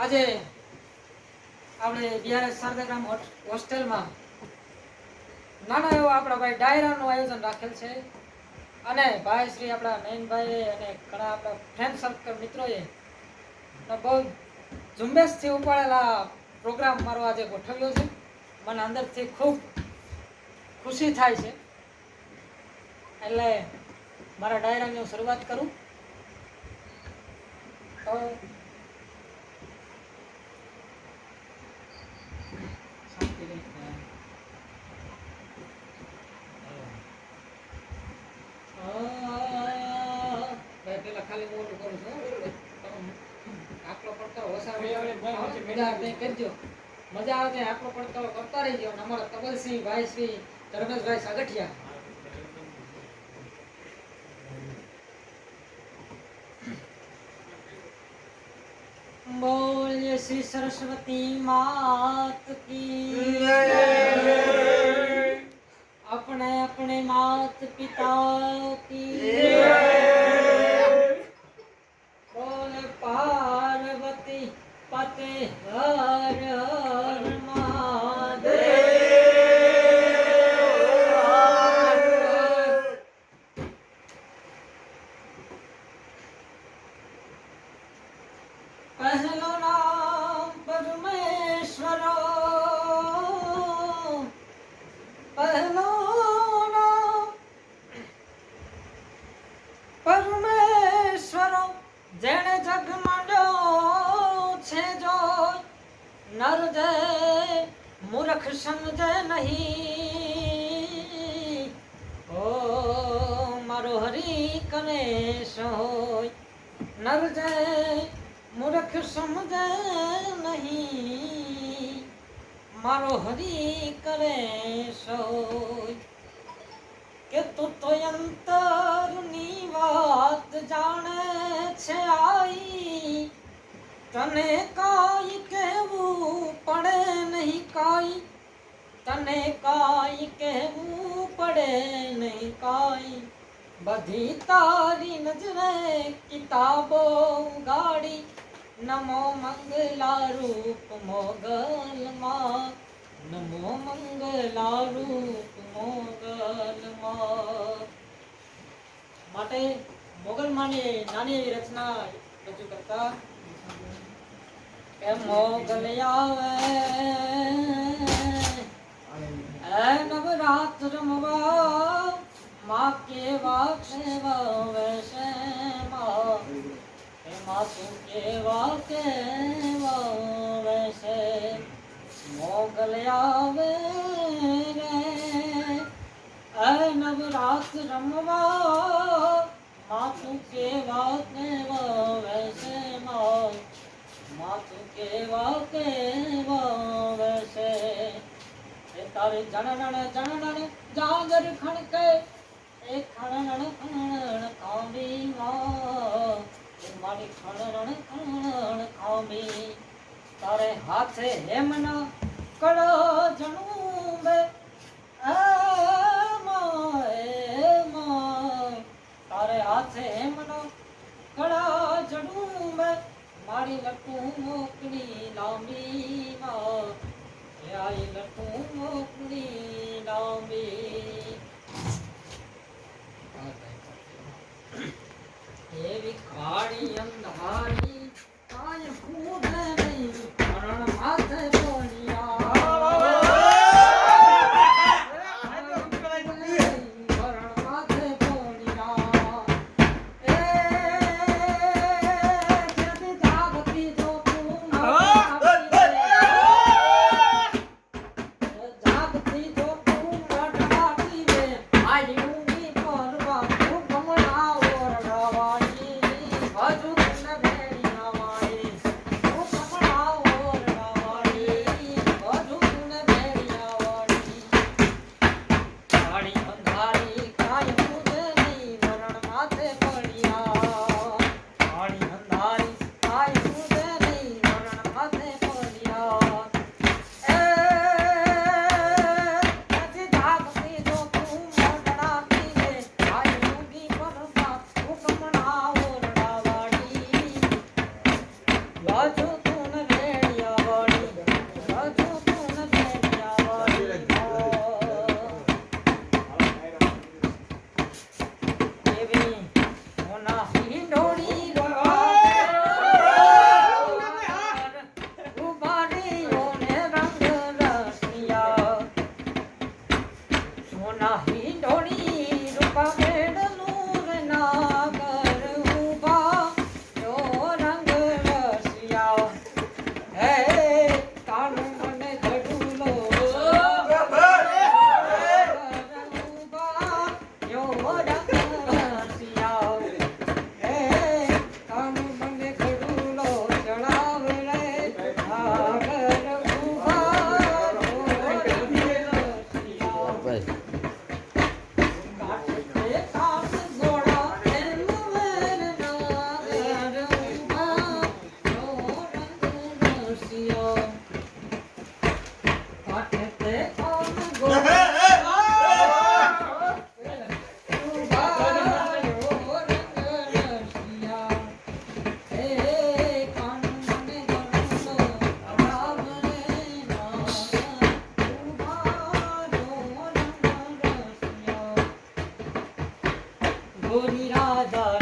આજે આપણે બિહાર શારદાગ્રામ હોસ્ટેલમાં નાના એવો આપણા ભાઈ ડાયરાનું આયોજન રાખેલ છે. અને ભાઈ શ્રી આપણા નયનભાઈ અને ઘણા આપણા ફ્રેન્ડ સર્કલ મિત્રોએ બહુ ઝુંબેશથી ઉપાડેલા પ્રોગ્રામ મારો આજે ગોઠવ્યો છે. મને અંદરથી ખૂબ ખુશી થાય છે. એટલે મારા ડાયરાની હું શરૂઆત કરું. તો શાંતિ રહી. આ, ભાઈ પેલા ખાલી મોટું કરું છું હો, બરોબર? તમે આટલો પડકારો વસાવી મજા આવે ત્યાં કરજો. મજા આવે ત્યાં આપણો પડકારો કરતા રહીજો. અને અમારા કબલસિંહ ભાઈસિંહ ધર્મેશભાઈ સાગઠિયા. બોલ શ્રી સરસ્વતી માત કી આપણે આપણે માત પિતા કી બોલ પા પતે હર જો નર જય મૂર્ખ સમજે નહીં. ઓ મારો હરી કનેશ હોય, નર જય મૂર્ખ સમજે નહીં. મારો હરી કરે સોય કે તું તો અંતરની વાત જાણે છે આઈ. તને કાઈ કહેવું પડે નહીં કાઈ. તને કાઈ કહેવું પડે નહીં કાઈ. બધી તારી નજરે કિતાબો ગાડી નમો મંગલા રૂપ મોગલમાં. નમો મંગલા રૂપ મોગલમાં. માટે મોગલમાંની નાની એવી રચના રજૂ કરતા કે મોગલ આવે એ નવરાત્ર રમવા માં કેવા કેવા વેશે માં એમાં તું કેવા કેવા વેશે મોગલ આવે રે એ નવરાત રમવા માથું કેવા કેવા વેશે માં માથું કેવા કેવા છે. એ તારે જણણ જણણ જાગર ખણકે, એ ખણણ ખણણ ખાંડી માં મારી ખણણ ખણણ ખાંડી તારે હાથે હેમના કળો જણું બે તારે હાથે કળા જણું બે મારી લટું મોકલી લાંબી માં. એ આઈ લટું મોકલી લાંબી. એવી ખાડી અંધારી. નહીં ડોળી રૂપા ধনী রাজা